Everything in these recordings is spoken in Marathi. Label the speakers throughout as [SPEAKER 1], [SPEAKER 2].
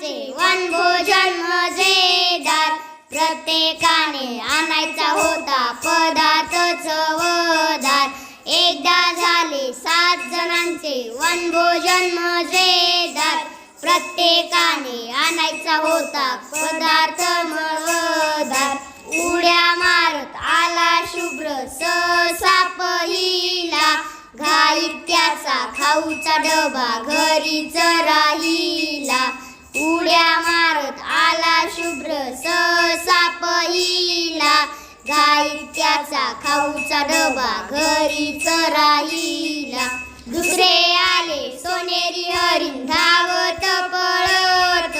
[SPEAKER 1] जेवण भोजन मजेदार. प्रत्येकाने आणायचा होता पदार्थ चवदार एकदा झाले सात जणांचे वन भोजन मजेदार. प्रत्येकाने आणायचा होता पदार्थ मळवदार. उड्या मारत आला शुभ्र सहसा पहिला. घाईत त्याचा खाऊचा डबा घरीच राहिला. उड्या मारत आला शुभ्र ससा पहिला. घाईत त्याचा खाऊचा डबा घरीच राहिला. दुसरे आले सोनेरी हरिण धावत पळत.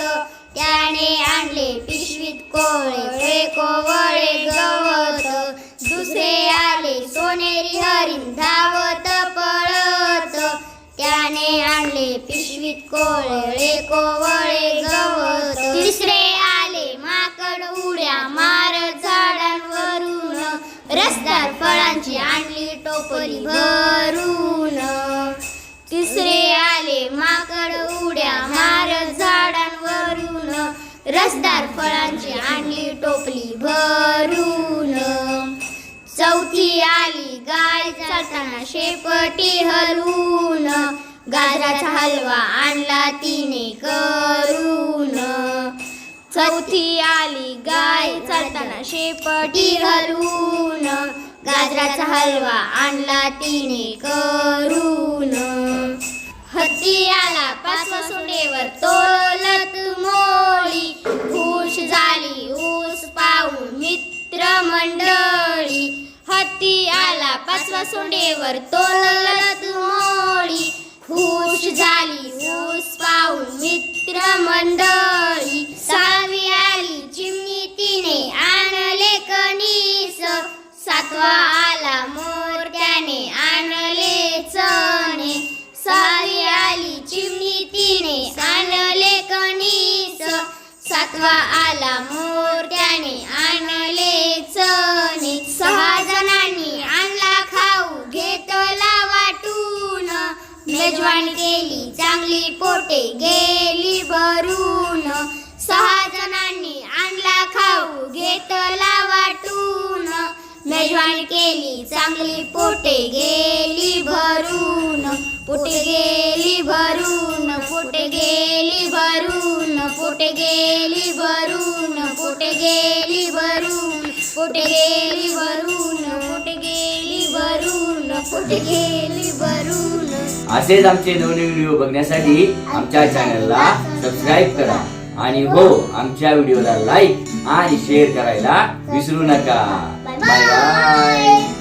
[SPEAKER 1] त्याने आणले पिशवीत कोळे कोवळे गवत. दुसरे आले सोनेरी हरिण धावत कोळे कोवळे गवत. तिसरे आले माकड उड्या मारत झाडांवरून. रसदार फळांची आणली टोपली भरून. तिसरे आले माकड उड्या मारत झाडांवरून. रसदार फळांची आणली टोपली भरून. चौथी आली गाय जाताना शेपटी हलवून. गाजराचा हलवा आणला तिने करून. चौथी आली गाय चालताना शेपटी घालून. गाजराचा हलवा आणला तिने करून. हत्ती आला पाचवा सोंडेवर तोलत मोळी खुश झाली ऊस पाहून मित्र मंडळी. हत्ती आला पाचवा सोंडेवर तोलत मोळी खुश झाली ऊस पाहून मित्र मंडळी सहावी आली चिमणी तिने आणले कणीस. सातवा आला मोर त्याने आणले चणे. सहावी आली चिमणी तिने आणले कणीस. सातवा आला मोर त्याने पैलवान केली चांगली पोटे गेली भरून. सहा जणांनी आणला खाऊ घेतला वाटून. मेजवान केली चांगली पोटे गेली भरून. पोटे गेली भरून पोटे गेली भरून. पोटे गेली भरून पोटे गेली भरून. पोटे गेली भरून पोटे गेली भरून. पोटे गेली
[SPEAKER 2] असेच आमचे नवीन व्हिडिओ बघण्यासाठी आमच्या चॅनलला सबस्क्राईब करा. आणि हो आमच्या व्हिडिओला लाईक आणि शेअर करायला विसरू नका. Bye bye